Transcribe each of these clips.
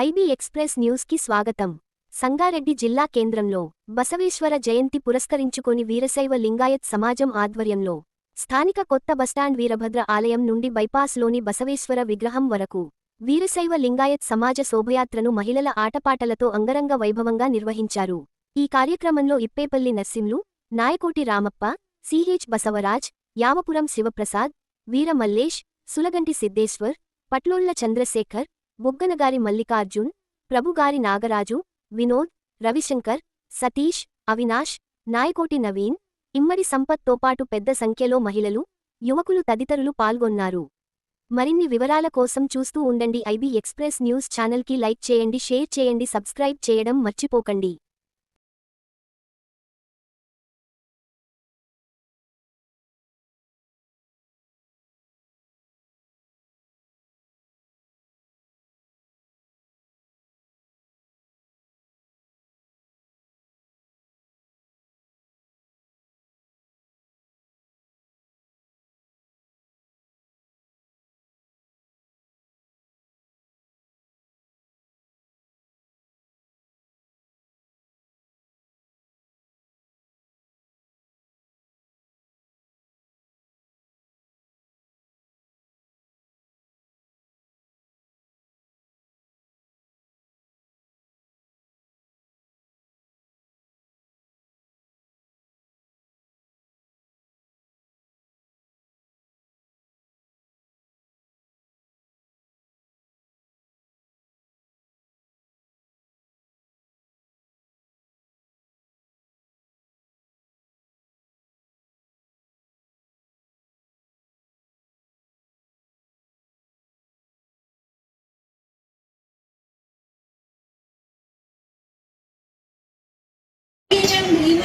IB express న్యూస్కి స్వాగతం. సంగారెడ్డి జిల్లా కేంద్రంలో బసవేశ్వర జయంతి పురస్కరించుకొని వీరశైవ లింగాయత్ సమాజం ఆధ్వర్యంలో స్థానిక కొత్త బస్టాండ్ వీరభద్ర ఆలయం నుండి బైపాస్లోని బసవేశ్వర విగ్రహం వరకు వీరశైవ లింగాయత్ సమాజ శోభయాత్రను మహిళల ఆటపాటలతో అంగరంగ వైభవంగా నిర్వహించారు. ఈ కార్యక్రమంలో ఇప్పేపల్లి నర్సింలు నాయకోటి రామప్ప సిహెచ్ బసవరాజ్ యావపురం శివప్రసాద్ వీరమల్లేష్ సులగంటి సిద్దేశ్వర్ పట్లోళ్ళ చంద్రశేఖర్ బుగ్గనగారి మల్లికార్జున్ ప్రభుగారి నాగరాజు వినోద్ రవిశంకర్ సతీష్ అవినాష్ నాయకోటి నవీన్ ఇమ్మడి సంపత్తో పాటు పెద్ద సంఖ్యలో మహిళలు యువకులు తదితరులు పాల్గొన్నారు. మరిన్ని వివరాల కోసం చూస్తూ ఉండండి ఐబీ ఎక్స్ప్రెస్ న్యూస్ ఛానల్కి లైక్ చేయండి షేర్ చేయండి సబ్స్క్రైబ్ చేయడం మర్చిపోకండి.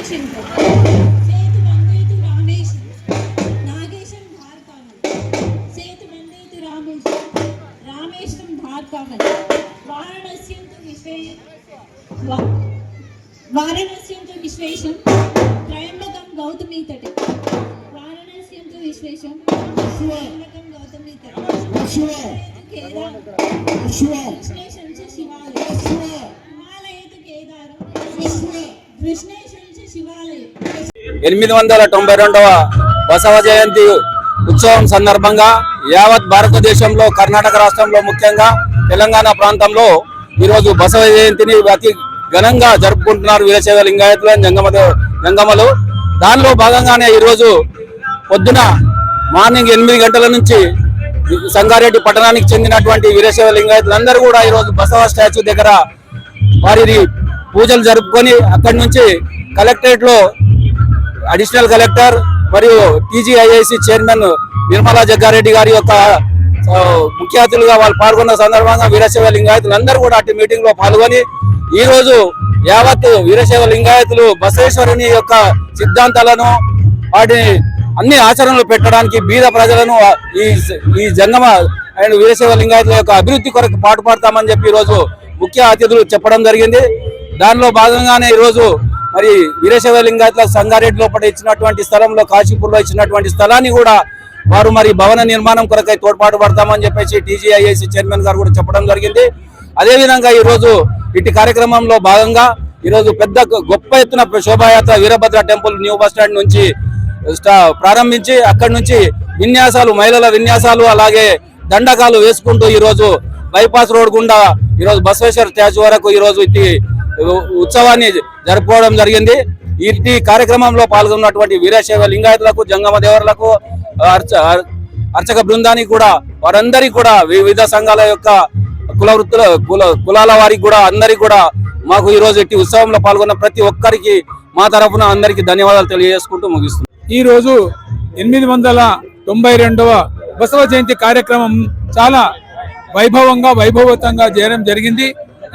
నాగేశం భీమశంకర్ సేతు వందేతు రామేశం నాగేశం భార్కావన్ సేతు వందేతు రామేశం రామేశం భార్కావన్ వారణస్యం తు విశ్వే వా- వారణస్యం తు విశ్వేశం త్రయంబకం గౌతమీ తటే వారణస్యం తు విశ్వేశం త్రయంబకం గౌతమీ తటే కేదారం కృష్ణేశం చ శివాలయం హిమాలయేతు కేదారం కృష్ణేశం చ శివాలయం ఎనిమిది వందల తొంభై రెండవ బసవ జయంతి ఉత్సవం సందర్భంగా యావత్ భారతదేశంలో కర్ణాటక రాష్ట్రంలో ముఖ్యంగా తెలంగాణ ప్రాంతంలో ఈరోజు బసవ జయంతిని అతి ఘనంగా జరుపుకుంటున్నారు వీరశైవ లింగాయతులు and జంగమ జంగమలు. దానిలో భాగంగానే ఈరోజు పొద్దున మార్నింగ్ ఎనిమిది గంటల నుంచి సంగారెడ్డి పట్టణానికి చెందినటువంటి వీరశైవ లింగాయతులు అందరూ కూడా ఈరోజు బసవ స్టాచ్యూ దగ్గర వారి పూజలు జరుపుకొని అక్కడి నుంచి కలెక్టరేట్లో అడిషనల్ కలెక్టర్ మరియు టీజీఐఐసి చైర్మన్ నిర్మలా జగ్గారెడ్డి గారి యొక్క ముఖ్య అతిథులుగా వాళ్ళు పాల్గొన్న సందర్భంగా వీరశైవ లింగాయతులు అందరూ కూడా అటు మీటింగ్లో పాల్గొని ఈరోజు యావత్ వీరశైవ లింగాయతులు బసవేశ్వరుని యొక్క సిద్ధాంతాలను వాటిని అన్ని ఆచరణలు పెట్టడానికి బీద ప్రజలను ఈ ఈ జంగమ అండ్ వీరశైవ లింగాయతుల యొక్క అభివృద్ధి కొరకు పాటుపడతామని చెప్పి ఈ రోజు ముఖ్య అతిథులు చెప్పడం జరిగింది. దానిలో భాగంగానే ఈరోజు మరి వీరశైవ లింగాయతుల సంగారెడ్డి లోపల ఇచ్చినటువంటి స్థలంలో కాశీపూర్లో ఇచ్చినటువంటి స్థలాన్ని కూడా వారు మరి భవన నిర్మాణం కొరకై తోడ్పాటు పడతామని చెప్పేసి టీజీఐఏసీ చైర్మన్ గారు కూడా చెప్పడం జరిగింది. అదేవిధంగా ఈరోజు ఇటు కార్యక్రమంలో భాగంగా ఈరోజు పెద్ద గొప్ప ఎత్తున శోభాయాత్ర Veerabhadra temple new bus stand నుంచి ప్రారంభించి అక్కడి నుంచి విన్యాసాలు మహిళల విన్యాసాలు అలాగే దండకాలు వేసుకుంటూ ఈరోజు బైపాస్ రోడ్ గుండా ఈరోజు బసవేశ్వర స్టాచ్యూ వరకు ఈరోజు రోజు ఇటు ఉత్సవాన్ని జరుపుకోవడం జరిగింది. ఈ కార్యక్రమంలో పాల్గొన్నటువంటి వీరశైవ లింగాయతులకు జంగమ దేవరులకు అర్చ అర్చక బృందానికి కూడా వారందరికీ కూడా వివిధ సంఘాల యొక్క కుల వృత్తుల కుల కులాల వారికి కూడా అందరికీ కూడా మాకు ఈ రోజు ఉత్సవంలో పాల్గొన్న ప్రతి ఒక్కరికి మా తరఫున అందరికీ ధన్యవాదాలు తెలియజేసుకుంటూ ముగిస్తున్నాం. ఈ రోజు ఎనిమిది వందల తొంభై రెండవ బసవ జయంతి కార్యక్రమం చాలా వైభవంగా వైభవతంగా చేయడం జరిగింది.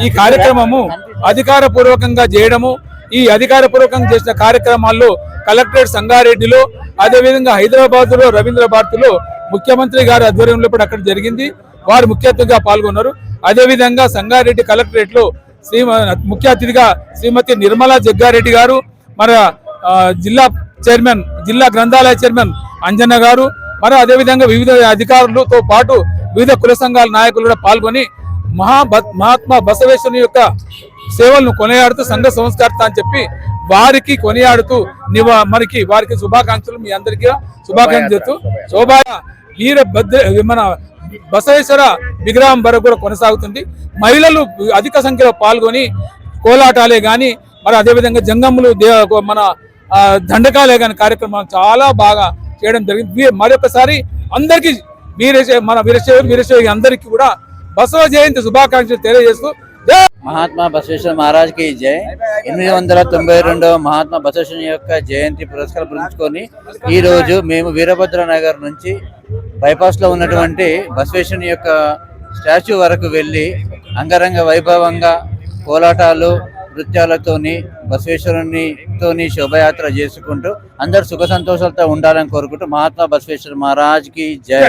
ఈ కార్యక్రమము అధికారపూర్వకంగా చేయడము ఈ అధికారపూర్వకంగా చేసిన కార్యక్రమాల్లో కలెక్టరేట్ సంగారెడ్డిలో అదేవిధంగా హైదరాబాద్లో రవీంద్ర భారతిలో ముఖ్యమంత్రి గారి ఆధ్వర్యంలో కూడా అక్కడ జరిగింది. వారు ముఖ్య అతిథిగా పాల్గొన్నారు. అదేవిధంగా సంగారెడ్డి కలెక్టరేట్లో శ్రీ ముఖ్య అతిథిగా శ్రీమతి నిర్మలా జగ్గారెడ్డి గారు మన జిల్లా చైర్మన్ జిల్లా గ్రంథాలయ చైర్మన్ అంజన్న గారు మరి అదేవిధంగా వివిధ అధికారులతో పాటు వివిధ కుల సంఘాల నాయకులు కూడా పాల్గొని మహా మహాత్మా బసవేశ్వరుని యొక్క సేవలను కొనియాడుతూ సంఘ సంస్కర్త అని చెప్పి వారికి కొనియాడుతూ నివ మనకి వారికి శుభాకాంక్షలు మీ అందరికీ శుభాకాంక్షలు చెప్తూ శోభా వీర భద్ర మన బసవేశ్వర విగ్రహం వరకు కూడా కొనసాగుతుంది. మహిళలు అధిక సంఖ్యలో పాల్గొని కోలాటాలే గాని మరి అదేవిధంగా జంగములు మన దండకాలే గాని కార్యక్రమాలు చాలా బాగా చేయడం జరిగింది. మరొకసారి అందరికీ వీరశే మన వీరశైవ వీరశైవ అందరికీ కూడా బసవ జయంతి శుభాకాంక్షలు తెలియజేస్తూ మహాత్మా బసవేశ్వర మహారాజ్కి జై. ఎనిమిది వందల తొంభై రెండవ మహాత్మా బసవేశ్వర యొక్క జయంతి పురస్కారం పురించుకొని ఈ రోజు మేము వీరభద్ర నగర్ నుంచి బైపాస్లో ఉన్నటువంటి బసవేశ్వరుని యొక్క స్టాచ్యూ వరకు వెళ్ళి అంగరంగ వైభవంగా కోలాటాలు నృత్యాలతోని బసవేశ్వరుని తోని శోభయాత్ర చేసుకుంటూ అందరు సుఖ సంతోషాలతో ఉండాలని కోరుకుంటూ మహాత్మా బసవేశ్వర మహారాజ్కి జై.